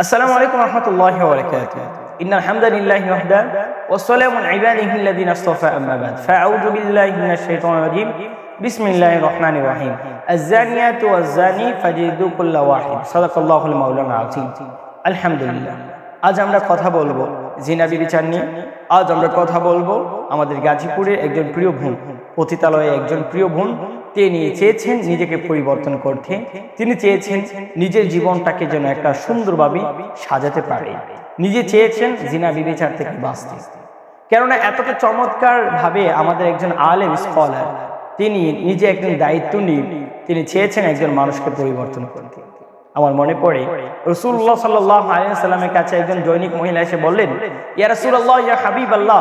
السلام عليكم ورحمة الله وبركاته إن الحمد لله وحده والسلام على عباده الذين اصطفى أما بعد فأعوذ بالله من الشيطان الرجيم بسم الله الرحمن الرحيم الزانيات والزاني فجلدوا كل واحد صدق الله المولى العظيم الحمد لله আজ আমরা কথা বলবো জিনা বিচার নিয়ে আজ আমরা কথা বলবো আমাদের গাজীপুরের একজন প্রিয় বোন পতিতালয়ে একজন প্রিয় বোন তিনি চেয়েছেন নিজেকে পরিবর্তন করতে। তিনি চেয়েছেন নিজের জীবনটাকে যেন একটা সুন্দরভাবে সাজাতে পারে। নিজে চেয়েছেন জিনা বিবেচার থেকে বাঁচতে। কেননা এতটা চমৎকার ভাবে আমাদের একজন আলেম স্কলার, তিনি নিজে একজন দায়িত্ব নিয়ে তিনি চেয়েছেন একজন মানুষকে পরিবর্তন করতে। আমার মনে পড়ে রসুল্লাহ সাল্লাহ আলিয়াল্লামের কাছে একজন জৈনিক মহিলা এসে বললেন, ইয়া রসুল্লাহ ইয়া হাবিব আল্লাহ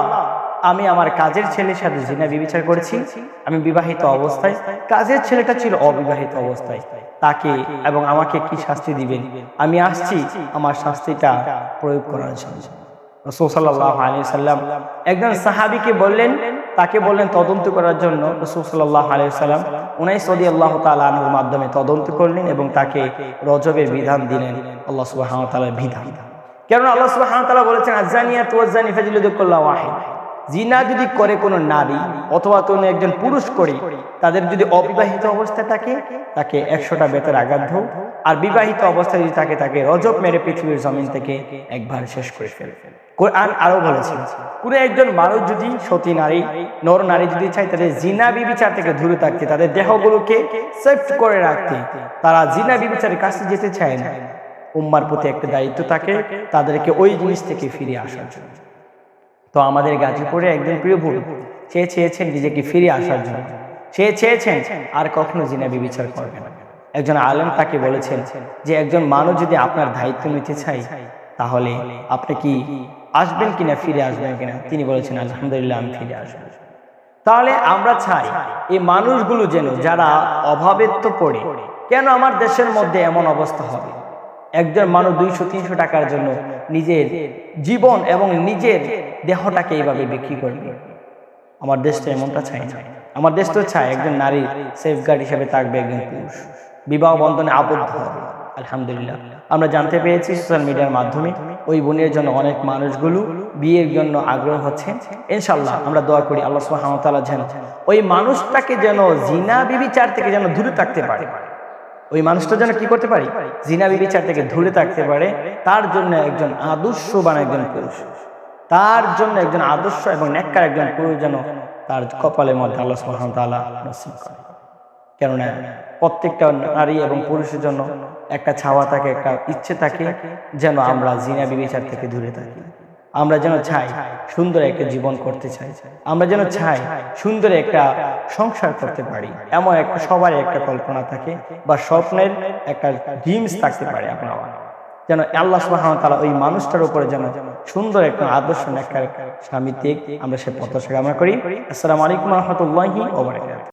আমি আমার কাজের ছেলের সাথে জিনা বিবেচার করেছি। আমি বিবাহিত অবস্থায়। কাজের ছেলেটা ছিল অবিবাহিত অবস্থায়। তাকে এবং আমাকে কি শাস্তি দিবেন? আমি আসছি আমার শাস্তিটা প্রয়োগ করার জন্য। রসুল সাল্লাহ আলী সাল্লাম একজন সাহাবিকে বললেন, তাকে বললেন তদন্ত করার জন্য। রসুল সাল্লাহ আলী সাল্লাম উনাই সদি আল্লাহ তালুর মাধ্যমে তদন্ত করলেন এবং তাকে রজবের বিধান দিলেন। আল্লাহ সুবাহ বিধান। কেননা আল্লাহ সুবাহ বলেছেন আজানিয়া তুয়াজানি ফাজিলুদ্দুল্লাহ ওয়াহিদ। জিনা যদি করে কোনো নারী অথবা কোনো একজন পুরুষ করে, তাদের যদি অবিবাহিত অবস্থায় থাকে, তাকে একশোটা বেতের আঘাত ধো। আর বিবাহিত অবস্থায় যদি থাকে, তাকে রজব মেরে পৃথিবীর জমিন থেকে একবার শেষ করে ফেলে। কোরআন আরও বলেছে, কোনো একজন মানুষ যদি সতী নারী, নর নারী যদি চায়, তাদের জিনা বিবিচার থেকে দূরে থাকতে, তাদের দেহগুলোকে সেফট করে রাখতে, তারা জিনা বিবিচারের কাছে যেতে চায় না। উম্মার প্রতি একটা দায়িত্ব থাকে, তাদেরকে ওই জিনিস থেকে ফিরে আসার জন্য। তো আমাদের গাজীপুরে একজন প্রিয় ভুল, সে চেয়েছেন নিজেকে ফিরে আসার জন্য। সে চেয়েছেন আর কখনো জিনা বিবিচার করবে না। একজন আলেম তাকে বলেছেন যে, একজন মানুষ যদি আপনার দায়িত্ব নিতে চাই তাহলে আপনি কি আসবেন কিনা, ফিরে আসবেন কিনা? তিনি বলেছেন, আলহামদুলিল্লাহ, আমি ফিরে আসব। তাহলে আমরা চাই এই মানুষগুলো যেন, যারা অভাবের তো পড়ে, কেন আমার দেশের মধ্যে এমন অবস্থা হবে? একজন মানুষ দুইশো, তিনশো টাকার জন্য নিজের জীবন এবং নিজের দেহটাকে এইভাবে বিক্রি করবে আমার দেশটা এমনটা চাই না। আমার দেশ তো চাই একজন নারী সেফগার্ড হিসেবে থাকবে, একজন পুরুষ। বিবাহ বন্ধনে আবদ্ধ হবে। আলহামদুলিল্লাহ। আমরা জানতে পেরেছি সোশ্যাল মিডিয়ার মাধ্যমে ওই বোনের জন্য অনেক মানুষগুলো বিয়ের জন্য আগ্রহ হচ্ছে। ইনশাল্লাহ আমরা দোয়া করি আল্লাহ সুহামতাল্লাহ যেন ওই মানুষটাকে যেন জিনা বিবিচার থেকে যেন দূরে থাকতে পারে। ওই মানুষটা যেন কি করতে পারি? জিনা বিচার থেকে দূরে থাকতে পারে। তার জন্য একজন আদর্শ আদর্শবান একজন পুরুষ। তার জন্য একজন আদর্শ এবং নেককার একজন পুরুষ যেন তার কপালের মধ্যে আল্লাহ করে। কেননা প্রত্যেকটা নারী এবং পুরুষের জন্য একটা ছাওয়া থাকে, একটা ইচ্ছে থাকে যেন আমরা জিনা বিবিচার থেকে দূরে থাকি। আমরা যেন চাই সুন্দর একটা জীবন করতে চাই। আমরা যেন চাই সুন্দর একটা সংসার করতে পারি। এমন একটা সবার একটা কল্পনা থাকে বা স্বপ্নের একটা ড্রিমস থাকতে পারে আপনার। যেন আল্লাহ সুবাহ তালা ওই মানুষটার উপরে যেন সুন্দর একটা আদর্শ একটা স্বামীতে আমরা সে প্রত্যাশা কামনা করি। আসসালামু আলাইকুম রহমতুল্লাহি ওবরাকাত